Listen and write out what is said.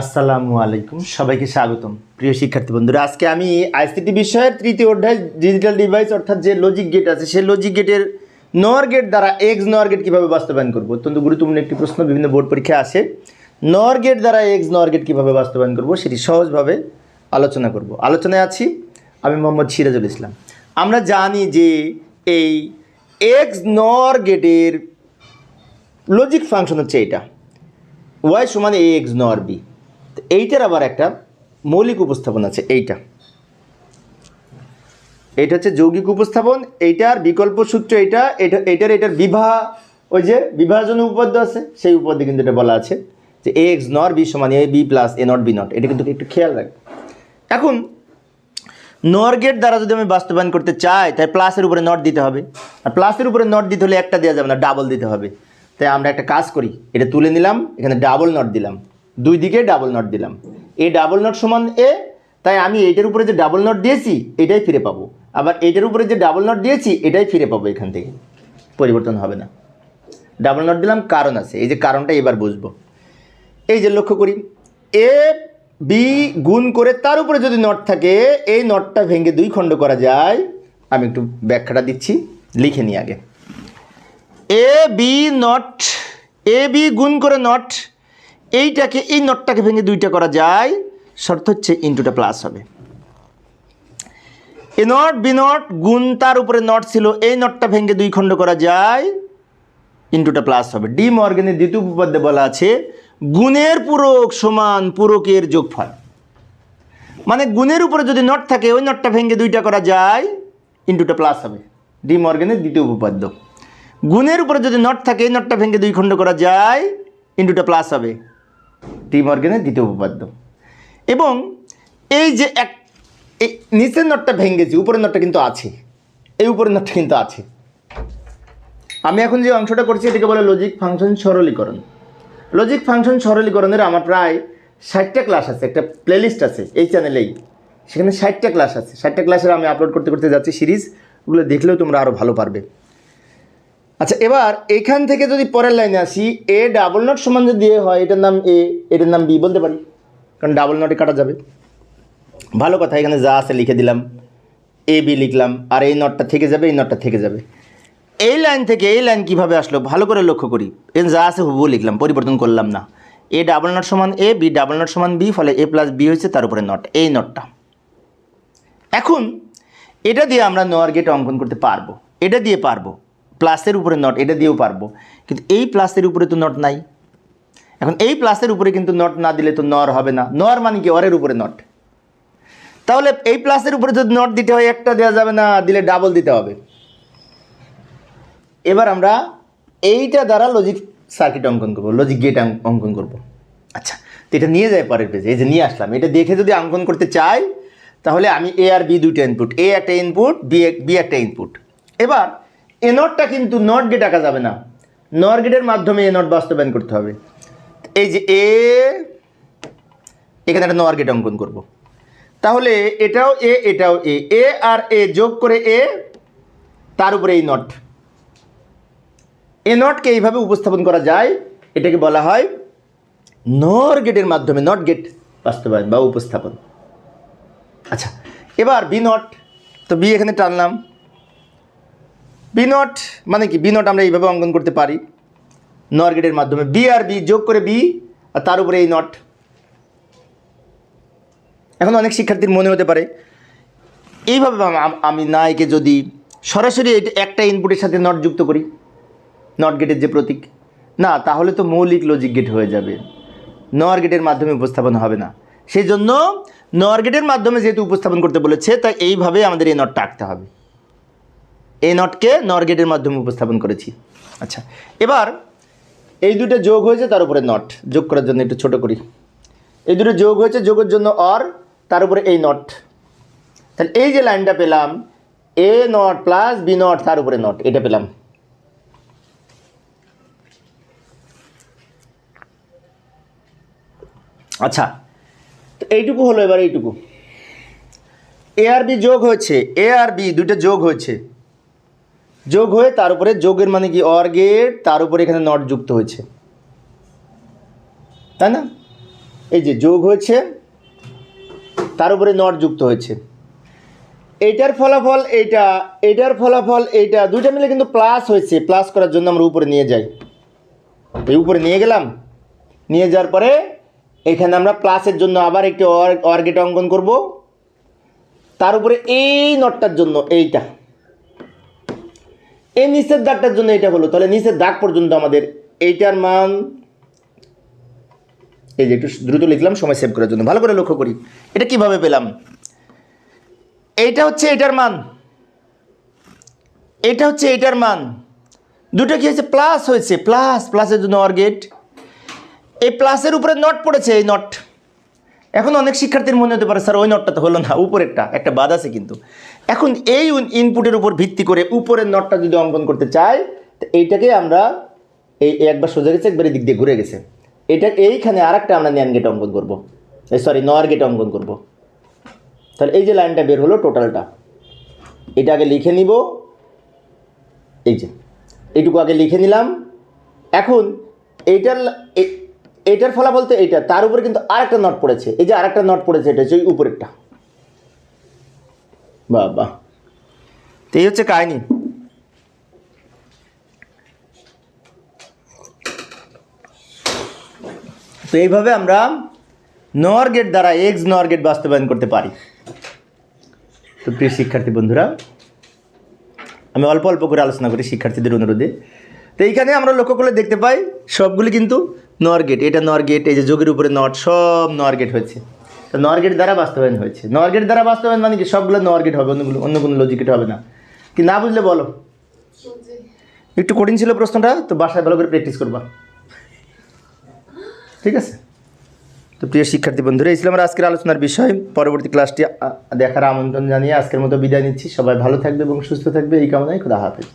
আসসালামু আলাইকুম, সবাইকে স্বাগতম। প্রিয় শিক্ষার্থী বন্ধুরা, আজকে আমি আইসিটি বিষয়ের তৃতীয় অধ্যায় ডিজিটাল ডিভাইস অর্থাৎ যে লজিক গেট আছে, সেই লজিক গেটের নর গেট দ্বারা এক্স নর গেট কীভাবে বাস্তবায়ন করব? অত্যন্ত গুরুত্বপূর্ণ একটি প্রশ্ন, বিভিন্ন বোর্ড পরীক্ষায় আসে। নর গেট দ্বারা এক্স নর গেট কীভাবে বাস্তবায়ন করব, সেটি সহজভাবে আলোচনা করব। আলোচনায় আছি আমি মোহাম্মদ সিরাজুল ইসলাম। আমরা জানি যে এই এক্স নর গেটের লজিক ফাংশন হচ্ছে এইটা ওয়াই সমান এ এক্স নর বি এইটার আবার একটা মৌলিক উপস্থাপন আছে, এইটা। এইটা হচ্ছে যৌগিক উপস্থাপন, এইটার বিকল্প সূত্র এইটা, এটা এইটার এটার বিবাহ ওই যে বিভাজন উপপাদ্য আছে, সেই উপপাদ্য কিন্তু এটা বলা আছে যে এ এক্স নর বি সমান A B plus A not B not এটা কিন্তু একটু খেয়াল রাখবে এখন নর গেট দ্বারা যদি আমি বাস্তবায়ন করতে চাই, তাই প্লাসের উপরে নট দিতে হবে। আর প্লাসের উপরে নট দিতে হলে একটা দেওয়া যাবে না ডাবল দিতে হবে। তাই আমরা একটা কাজ করি, এটা তুলে নিলাম, এখানে ডাবল নট দিলাম। দুই দিকে ডাবল নট দিলাম। এই ডাবল নট সমান এ তাই আমি এইটার উপরে যে ডাবল নট দিয়েছি, এটাই ফিরে পাবো। আবার এইটার উপরে যে ডাবল নট দিয়েছি, এটাই ফিরে পাবো এখান থেকে। পরিবর্তন হবে না। ডাবল নট দিলাম, কারণ আছে। এই যে কারণটা এবার বুঝব। এই যে লক্ষ্য করি। এ বি গুণ করে তার উপরে যদি নট থাকে, এই নটটা ভেঙে দুই খণ্ড করা যায়। আমি একটু ব্যাখ্যাটা দিচ্ছি, লিখে নিই আগে। A B not A B গুণ করে নট এইটাকে, এই নটটাকে ভেঙে দুইটা করা যায়। শর্ত হচ্ছে ইন্টুটা প্লাস হবে। এ নট, বি নট, গুণ তার উপরে নট ছিল, এই নটটা ভেঙে দুই খণ্ড করা যায় ইন্টুটা প্লাস হবে। ডি মর্গেনের দ্বিতীয় উপপাদ্যে বলা আছে, গুণের পূরক সমান পূরকের যোগফল। মানে গুণের উপরে যদি নট থাকে, ওই নটটা ভেঙে দুইটা করা যায় ইন্টুটা প্লাস হবে। ডি মর্গেনের দ্বিতীয় উপপাদ্য। গুণের উপরে যদি নট থাকে, এই নটটা ভেঙে দুই খণ্ড করা যায় ইন্টুটা প্লাস হবে। মর্গেনের দ্বিতীয় উপপাদ্য। এবং এই যে এক, এই নিচের নটটা ভেঙেছি, উপরের নটটা কিন্তু আছে। এই উপরের নটটা কিন্তু আছে। আমি এখন যে অংশটা করছি, এটাকে বলে লজিক ফাংশন সরলীকরণ। লজিক ফাংশন সরলীকরণের আমার প্রায় ষাটটা ক্লাস আছে, একটা প্লেলিস্ট আছে এই চ্যানেলেই সেখানে ষাটটা ক্লাস আছে। ষাটটা ক্লাসের আমি আপলোড করতে করতে যাচ্ছি সিরিজ ওগুলো দেখলেও তোমরা আরও ভালো পারবে। আচ্ছা এবার এখান থেকে যদি পরের লাইনে আসি এ ডাবল নট সমান যদি এ হয়, এটার নাম এ এটার নাম বি বলতে পারি, কারণ ডাবল নটে কাটা যাবে। ভালো কথা, এখানে যা আছে লিখে দিলাম এ বি লিখলাম, আর এই নটটা থেকে যাবে, এই নটটা থেকে যাবে। এই লাইন থেকে এই লাইন কীভাবে আসলো, ভালো করে লক্ষ্য করি। এখানে যা আছে হুবু লিখলাম, পরিবর্তন করলাম না। এ ডাবল নট সমান এ বি ডাবল নট সমান বি ফলে এ প্লাস বি হয়েছে, তার উপরে নট এই নটটা এখন, এটা দিয়ে আমরা নোয়ার গেট অঙ্কন করতে পারব। এটা দিয়ে পারব। প্লাসের উপরে নট, এটা দিয়েও পারব। কিন্তু এই প্লাসের উপরে তো নট নাই। এখন এই প্লাসের উপরে কিন্তু নট না দিলে তো নর হবে না। নর মানে কি? অরের উপরে নট। তাহলে এই প্লাসের উপরে যদি নট দিতে হয়, একটা দেওয়া যাবে না, দিলে ডাবল দিতে হবে। এবার আমরা এইটা দ্বারা লজিক সার্কিট অঙ্কন করব লজিক গেট অঙ্কন করব। আচ্ছা তো এটা নিয়ে যায় পরের পেজে এই যে নিয়ে আসলাম, এটা দেখে যদি অঙ্কন করতে চাই, তাহলে আমি এ আর বি দুইটা ইনপুট এ একটা ইনপুট বি বি একটা ইনপুট এবার এ নটটা কিন্তু নট গেট আঁকা যাবে না। নর গেটের মাধ্যমে এ নট বাস্তবায়ন করতে হবে। এই যে এ, এখানে একটা নর গেট অঙ্কন করব। তাহলে এটাও এ এটাও এ। এ আর এ যোগ করে এ, তার উপরে এই নট। এ নটকে এইভাবে উপস্থাপন করা যায়, এটাকে বলা হয় নর গেটের মাধ্যমে নট গেট বাস্তবায়ন বা উপস্থাপন। আচ্ছা এবার বি নট, তো বি এখানে টানলাম। বি নট মানে কি? বি নট আমরা এইভাবে অঙ্কন করতে পারি। নর গেটের মাধ্যমে। বি আর বি যোগ করে বি আর তার উপরে এই নট এখন অনেক শিক্ষার্থীর মনে হতে পারে, এইভাবে আম- আমি নাইকে যদি সরাসরি একটা ইনপুটের সাথে নট যুক্ত করি নট গেটের যে প্রতীক, না, তাহলে তো মৌলিক লজিক গেট হয়ে যাবে। নর গেটের মাধ্যমে উপস্থাপন হবে না। সেই জন্য নর গেটের মাধ্যমে যেহেতু উপস্থাপন করতে বলেছে, তাই এইভাবে আমাদের এই নটটা আঁকতে হবে। এই নটকে নর গেটের মাধ্যমে উপস্থাপন করেছি। আচ্ছা এবার এই দুটো যোগ হয়েছে তার উপরে নট যোগ করার জন্য একটু ছোট করি। এই দুটো যোগ হয়েছে, যোগের জন্য অর তার উপরে এই নট তাহলে এই যে লাইনটা পেলাম A not plus B not তার উপরে নট এটা পেলাম। আচ্ছা তো এইটুকু হলো এবার এইটুকু। এ আর বি যোগ হয়েছে এ আর বি দুটো যোগ হয়েছে। যোগ হয়ে তার উপরে যোগের মানে কি অর গেট, তার উপরে এখানে নট যুক্ত হয়েছে। তাই না? এই যে যোগ হয়েছে, তার উপরে নট যুক্ত হয়েছে। এইটার ফলাফল এইটা, এইটার ফলাফল এইটা, দুইটা মিলে কিন্তু প্লাস হয়েছে। প্লাস করার জন্য আমরা উপরে নিয়ে যাই। এই উপরে নিয়ে গেলাম। নিয়ে যাওয়ার পরে এখানে আমরা প্লাসের জন্য আবার একটি অর- অর্গেট অঙ্কন করব। তার উপরে এই নটটার জন্য এইটা। এই নিচের দাগটার জন্য এটা হলো। তাহলে নিচের দাগ পর্যন্ত আমাদের এইটার মান, এই যে একটু দ্রুত লিখলাম, সময় সেভ করার জন্য। ভালো করে লক্ষ্য করি। এটা কীভাবে পেলাম? এইটা হচ্ছে এটার মান। এটা হচ্ছে এটার মান। দুটো কি হয়েছে? প্লাস হয়েছে। প্লাস প্লাসের জন্য অর্গেট এই প্লাসের উপরে নট পড়েছে, এই নট এখন অনেক শিক্ষার্থীর মনে হতে পারে, স্যার, ওই নটটা তো হলো না, উপরেরটা, একটা বাদ আছে কিন্তু। এখন এই ইনপুটের উপর ভিত্তি করে উপরের নটটা যদি অঙ্কন করতে চাই, তো এইটাকে আমরা এই একবার সোজা গেছে, একবার দিক দিয়ে ঘুরে গেছে। এটা, এইখানে আর একটা আমরা ন্যান গেট অঙ্কন করব। এই সরি নয়ার গেট অঙ্কন করব। তাহলে এই যে লাইনটা বের হলো টোটালটা এটা আগে লিখে নিব। এই যে, এইটুকু আগে লিখে নিলাম। এখন এইটার লা- এ- এইটার ফলাফল তো এইটা, তার উপরে কিন্তু আরেকটা নট পড়েছে। এই যে আরেকটা নট পড়েছে, এটা হচ্ছে ওই উপরেরটা। বাহ বাহ তো এই হচ্ছে কাহিনী। তো এইভাবে আমরা নর গেট দ্বারা এক্স নর গেট বাস্তবায়ন করতে পারি। তো প্রিয় শিক্ষার্থী বন্ধুরা, আমি অল্প অল্প করে আলোচনা করি শিক্ষার্থীদের অনুরোধে। তো এইখানে আমরা লক্ষ্য করলে দেখতে পাই, সবগুলি কিন্তু নর গেট এটা নর গেট এই যে যোগের উপরে নট, সব নর গেট হয়েছে। তো নর গেট দ্বারা বাস্তবায়ন হয়েছে। নর গেট দ্বারা বাস্তবায়ন মানে কি? সবগুলো নর গেট হবে অন্যগুলো অন্য কোনো লজিক লজিকেট হবে না। কি না বুঝলে বলো? একটু কঠিন ছিল প্রশ্নটা, তো বাসায় ভালো করে প্র্যাকটিস করবা। ঠিক আছে? তো প্রিয় শিক্ষার্থী বন্ধুরা, এই ছিল আমার আজকের আলোচনার বিষয়। পরবর্তী ক্লাসটি দেখার আমন্ত্রণ জানিয়ে আজকের মতো বিদায় নিচ্ছি। সবাই ভালো থাকবে এবং সুস্থ থাকবে। এই কামনায় খুদা হাফেজ।